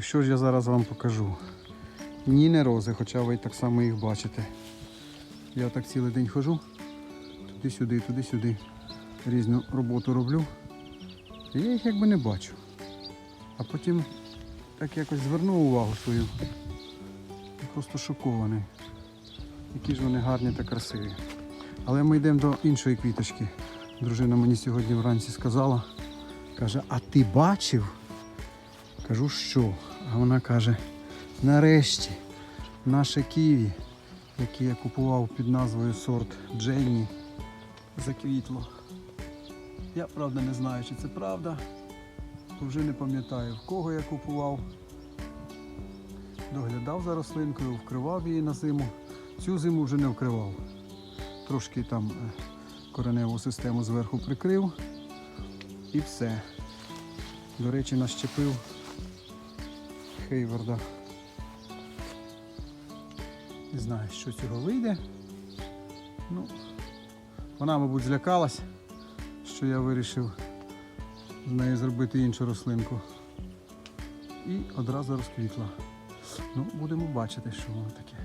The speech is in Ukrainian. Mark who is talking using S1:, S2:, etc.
S1: Що ж я зараз вам покажу? Ні, не рози, хоча ви так само їх бачите. Я так цілий день хожу, туди-сюди, туди-сюди. Різну роботу роблю. Я їх якби не бачу. А потім так якось звернув увагу свою. І просто шокований. Які ж вони гарні та красиві. Але ми йдемо до іншої квіточки. Дружина мені сьогодні вранці сказала, каже, а ти бачив? Кажу, що? А вона каже, нарешті наше ківі, яке я купував під назвою сорт Дженні, заквітло. Я правда не знаю, чи це правда. Вже не пам'ятаю, в кого я купував. Доглядав за рослинкою, вкривав її на зиму. Цю зиму вже не вкривав. Трошки там е, кореневу систему зверху прикрив і все. До речі, нащепив Хейварда. Не знаю, що цього вийде. Ну, вона, мабуть, злякалась, що я вирішив з неї зробити іншу рослинку. І одразу розквітла. Ну, будемо бачити, що воно таке.